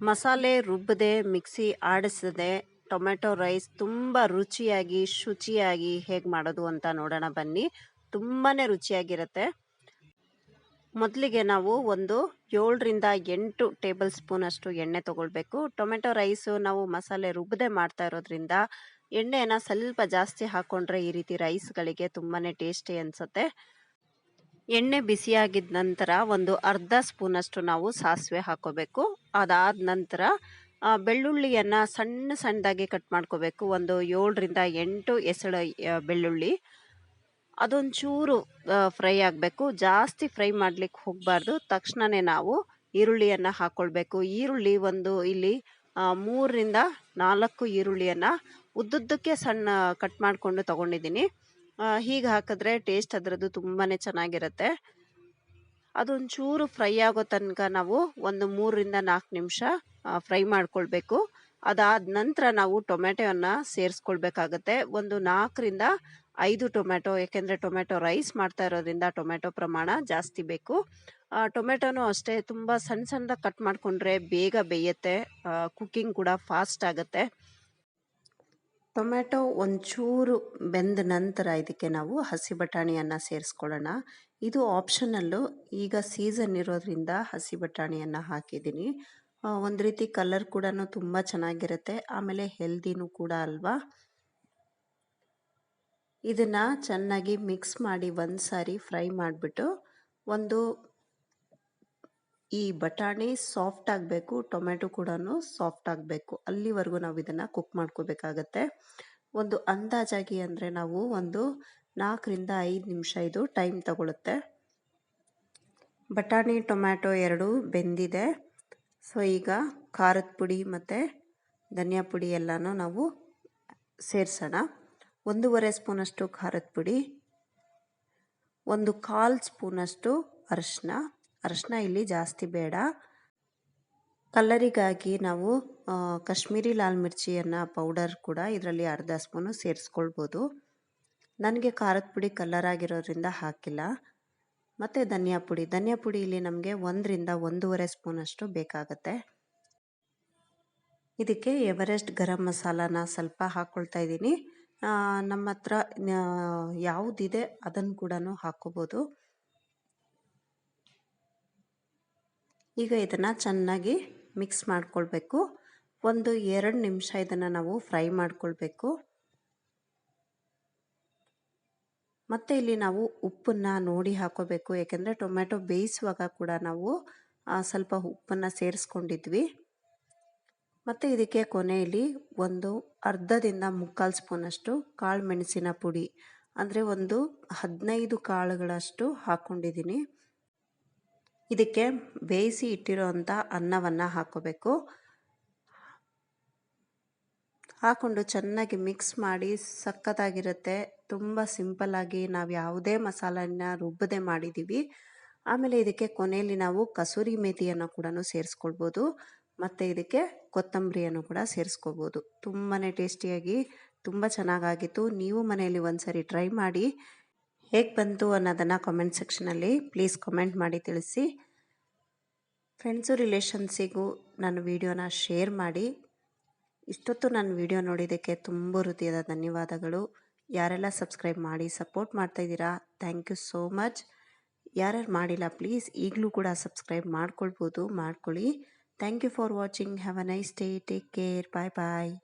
ಮಸಾಲೆ ರುಬ್ಬದೆ ಮಿಕ್ಸಿ ಆಡಿಸದೆ, ಟೊಮೆಟೊ ರೈಸ್ ತುಂಬ ರುಚಿಯಾಗಿ, ಶುಚಿಯಾಗಿ ಹೇಗೆ ಮಾಡೋದು ಅಂತ ನೋಡೋಣ ಬನ್ನಿ. ತುಂಬಾ ರುಚಿಯಾಗಿರುತ್ತೆ. ಮೊದಲಿಗೆ ನಾವು ಒಂದು ಏಳರಿಂದ ಎಂಟು ಟೇಬಲ್ ಸ್ಪೂನಷ್ಟು ಎಣ್ಣೆ ತೊಗೊಳ್ಬೇಕು. ಟೊಮೆಟೊ ರೈಸು ನಾವು ಮಸಾಲೆ ರುಬ್ಬದೆ ಮಾಡ್ತಾ ಇರೋದ್ರಿಂದ ಎಣ್ಣೆನ ಸ್ವಲ್ಪ ಜಾಸ್ತಿ ಹಾಕ್ಕೊಂಡ್ರೆ ಈ ರೀತಿ ರೈಸ್ಗಳಿಗೆ ತುಂಬಾ ಟೇಸ್ಟಿ ಅನಿಸುತ್ತೆ. ಎಣ್ಣೆ ಬಿಸಿಯಾಗಿದ್ದ ನಂತರ ಒಂದು ಅರ್ಧ ಸ್ಪೂನಷ್ಟು ನಾವು ಸಾಸಿವೆ ಹಾಕೋಬೇಕು. ಅದಾದ ನಂತರ ಬೆಳ್ಳುಳ್ಳಿಯನ್ನು ಸಣ್ಣ ಸಣ್ಣದಾಗಿ ಕಟ್ ಮಾಡ್ಕೋಬೇಕು. ಒಂದು ಏಳರಿಂದ ಎಂಟು ಎಸಳು ಬೆಳ್ಳುಳ್ಳಿ. ಅದೊಂಚೂರು ಫ್ರೈ ಆಗಬೇಕು. ಜಾಸ್ತಿ ಫ್ರೈ ಮಾಡ್ಲಿಕ್ಕೆ ಹೋಗಬಾರ್ದು. ತಕ್ಷಣವೇ ನಾವು ಈರುಳ್ಳಿಯನ್ನು ಹಾಕ್ಕೊಳ್ಬೇಕು ಈರುಳ್ಳಿ ಒಂದು ಇಲ್ಲಿ ಮೂರರಿಂದ ನಾಲ್ಕು ಈರುಳ್ಳಿಯನ್ನು ಉದ್ದುದ್ದಕ್ಕೆ ಸಣ್ಣ ಕಟ್ ಮಾಡಿಕೊಂಡು ತಗೊಂಡಿದ್ದೀನಿ. ಹೀಗೆ ಹಾಕಿದ್ರೆ ಟೇಸ್ಟ್ ಅದರದ್ದು ತುಂಬಾ ಚೆನ್ನಾಗಿರುತ್ತೆ. ಅದೊಂಚೂರು ಫ್ರೈ ಆಗೋ ತನಕ ನಾವು ಒಂದು ಮೂರರಿಂದ ನಾಲ್ಕು ನಿಮಿಷ ಫ್ರೈ ಮಾಡ್ಕೊಳ್ಬೇಕು. ಅದಾದ ನಂತರ ನಾವು ಟೊಮೆಟೊವನ್ನು ಸೇರಿಸ್ಕೊಳ್ಬೇಕಾಗತ್ತೆ. ಒಂದು ನಾಲ್ಕರಿಂದ ಐದು ಟೊಮೆಟೊ ಯಾಕೆಂದರೆ ಟೊಮೆಟೊ ರೈಸ್ ಮಾಡ್ತಾ ಇರೋದ್ರಿಂದ ಟೊಮೆಟೊ ಪ್ರಮಾಣ ಜಾಸ್ತಿ ಬೇಕು. ಟೊಮೆಟೊನೂ ಅಷ್ಟೇ ತುಂಬ ಸಣ್ಣ ಸಣ್ಣದಾಗಿ ಕಟ್ ಮಾಡಿಕೊಂಡ್ರೆ ಬೇಗ ಬೇಯುತ್ತೆ. ಕುಕ್ಕಿಂಗ್ ಕೂಡ ಫಾಸ್ಟ್ ಆಗುತ್ತೆ. ಟೊಮೆಟೊ ಒಂಚೂರು ಬೆಂದ ನಂತರ ಇದಕ್ಕೆ ನಾವು ಹಸಿ ಬಟಾಣಿಯನ್ನು ಸೇರಿಸ್ಕೊಳ್ಳೋಣ. ಇದು ಆಪ್ಷನಲ್ಲು. ಈಗ ಸೀಸನ್ ಇರೋದ್ರಿಂದ ಹಸಿ ಬಟಾಣಿಯನ್ನು ಹಾಕಿದ್ದೀನಿ. ಒಂದು ರೀತಿ ಕಲರ್ ಕೂಡ ತುಂಬ ಚೆನ್ನಾಗಿರುತ್ತೆ. ಆಮೇಲೆ ಹೆಲ್ದಿನೂ ಕೂಡ ಅಲ್ವಾ? ಇದನ್ನು ಚೆನ್ನಾಗಿ ಮಿಕ್ಸ್ ಮಾಡಿ ಒಂದು ಸಾರಿ ಫ್ರೈ ಮಾಡಿಬಿಟ್ಟು ಒಂದು ಈ ಬಟಾಣಿ ಸಾಫ್ಟ್ ಆಗಬೇಕು ಟೊಮೆಟೊ ಕೂಡ ಸಾಫ್ಟ್ ಆಗಬೇಕು. ಅಲ್ಲಿವರೆಗೂ ನಾವು ಇದನ್ನು ಕುಕ್ ಮಾಡ್ಕೋಬೇಕಾಗತ್ತೆ. ಒಂದು ಅಂದಾಜಾಗಿ ಅಂದರೆ ನಾವು ಒಂದು ನಾಲ್ಕರಿಂದ ಐದು ನಿಮಿಷ ಇದು ಟೈಮ್ ತಗೊಳುತ್ತೆ. ಬಟಾಣಿ, ಟೊಮ್ಯಾಟೊ ಎರಡು ಬೆಂದಿದೆ. ಸೊ, ಈಗ ಖಾರದ ಪುಡಿ ಮತ್ತು ಧನಿಯಾ ಪುಡಿ ಎಲ್ಲನೂ ನಾವು ಸೇರಿಸೋಣ. ಒಂದೂವರೆ ಸ್ಪೂನಷ್ಟು ಖಾರದ ಪುಡಿ, ಒಂದು ಕಾಲು ಸ್ಪೂನಷ್ಟು ಅರಿಶಿನ ಅರಿಶಿನ ಇಲ್ಲಿ ಜಾಸ್ತಿ ಬೇಡ. ಕಲರಿಗಾಗಿ ನಾವು ಕಾಶ್ಮೀರಿ ಲಾಲ್ ಮಿರ್ಚಿಯನ್ನು ಪೌಡರ್ ಕೂಡ ಇದರಲ್ಲಿ ಅರ್ಧ ಸ್ಪೂನು ಸೇರಿಸ್ಕೊಳ್ಬೋದು. ನನಗೆ ಖಾರದ ಪುಡಿ ಕಲರ್ ಆಗಿರೋದ್ರಿಂದ ಹಾಕಿಲ್ಲ. ಮತ್ತು ಧನಿಯಾ ಪುಡಿ. ಧನಿಯಾ ಪುಡಿ ಇಲ್ಲಿ ನಮಗೆ ಒಂದರಿಂದ ಒಂದೂವರೆ ಸ್ಪೂನಷ್ಟು ಬೇಕಾಗತ್ತೆ. ಇದಕ್ಕೆ ಎವರೆಸ್ಟ್ ಗರಂ ಮಸಾಲಾನ ಸ್ವಲ್ಪ ಹಾಕ್ಕೊಳ್ತಾ ಇದ್ದೀನಿ. ನಮ್ಮ ಹತ್ರ ಯಾವುದಿದೆ ಅದನ್ನು ಕೂಡ ಹಾಕ್ಕೋಬೋದು. ಈಗ ಇದನ್ನು ಚೆನ್ನಾಗಿ ಮಿಕ್ಸ್ ಮಾಡ್ಕೊಳ್ಬೇಕು. ಒಂದು ಎರಡು ನಿಮಿಷ ಇದನ್ನು ನಾವು ಫ್ರೈ ಮಾಡ್ಕೊಳ್ಬೇಕು. ಮತ್ತು ಇಲ್ಲಿ ನಾವು ಉಪ್ಪನ್ನು ನೋಡಿ ಹಾಕೋಬೇಕು. ಯಾಕೆಂದರೆ ಟೊಮೆಟೊ ಬೇಯಿಸುವಾಗ ಕೂಡ ನಾವು ಸ್ವಲ್ಪ ಉಪ್ಪನ್ನು ಸೇರಿಸ್ಕೊಂಡಿದ್ವಿ. ಮತ್ತು ಇದಕ್ಕೆ ಕೊನೆಯಲ್ಲಿ ಒಂದು ಅರ್ಧದಿಂದ ಮುಕ್ಕಾಲು ಸ್ಪೂನಷ್ಟು ಕಾಳು ಮೆಣಸಿನ ಪುಡಿ. ಅಂದರೆ ಒಂದು ಹದಿನೈದು ಕಾಳುಗಳಷ್ಟು ಹಾಕ್ಕೊಂಡಿದ್ದೀನಿ ಇದಕ್ಕೆ ಬೇಯಿಸಿ ಇಟ್ಟಿರೋವಂಥ ಅನ್ನವನ್ನು ಹಾಕೋಬೇಕು. ಹಾಕ್ಕೊಂಡು ಚೆನ್ನಾಗಿ ಮಿಕ್ಸ್ ಮಾಡಿ ಸಖತ್ತಾಗಿರುತ್ತೆ ತುಂಬ ಸಿಂಪಲ್ಲಾಗಿ ನಾವು ಯಾವುದೇ ಮಸಾಲನ್ನ ರುಬ್ಬದೆ ಮಾಡಿದ್ದೀವಿ ಆಮೇಲೆ ಇದಕ್ಕೆ ಕೊನೆಯಲ್ಲಿ ನಾವು ಕಸೂರಿ ಮೇಥಿಯನ್ನು ಕೂಡ ಸೇರಿಸ್ಕೊಳ್ಬೋದು. ಮತ್ತು ಇದಕ್ಕೆ ಕೊತ್ತಂಬರಿಯನ್ನು ಕೂಡ ಸೇರಿಸ್ಕೋಬೋದು ತುಂಬಾ ಟೇಸ್ಟಿಯಾಗಿ ತುಂಬ ಚೆನ್ನಾಗಾಗಿತ್ತು. ನೀವು ಮನೆಯಲ್ಲಿ ಒಂದ್ಸರಿ ಟ್ರೈ ಮಾಡಿ. ಹೇಗೆ ಬಂತು ಅನ್ನೋದನ್ನು ಕಾಮೆಂಟ್ ಸೆಕ್ಷನಲ್ಲಿ ಪ್ಲೀಸ್ ಕಮೆಂಟ್ ಮಾಡಿ ತಿಳಿಸಿ. ಫ್ರೆಂಡ್ಸು ರಿಲೇಷನ್ಸಿಗೂ ನನ್ನ ವಿಡಿಯೋನ ಶೇರ್ ಮಾಡಿ. ಇಷ್ಟೊತ್ತು ನನ್ನ ವಿಡಿಯೋ ನೋಡಿದ್ದಕ್ಕೆ ತುಂಬ ಹೃದಯದ ಧನ್ಯವಾದಗಳು. ಯಾರೆಲ್ಲ ಸಬ್ಸ್ಕ್ರೈಬ್ ಮಾಡಿ ಸಪೋರ್ಟ್ ಮಾಡ್ತಾ ಇದ್ದೀರಾ ಥ್ಯಾಂಕ್ ಯು ಸೋ ಮಚ್ ಯಾರ್ಯಾರು ಮಾಡಿಲ್ಲ ಪ್ಲೀಸ್ ಈಗಲೂ ಕೂಡ ಸಬ್ಸ್ಕ್ರೈಬ್ ಮಾಡ್ಕೊಳ್ಬೋದು, ಮಾಡ್ಕೊಳ್ಳಿ. Thank you for watching have a nice day take care bye bye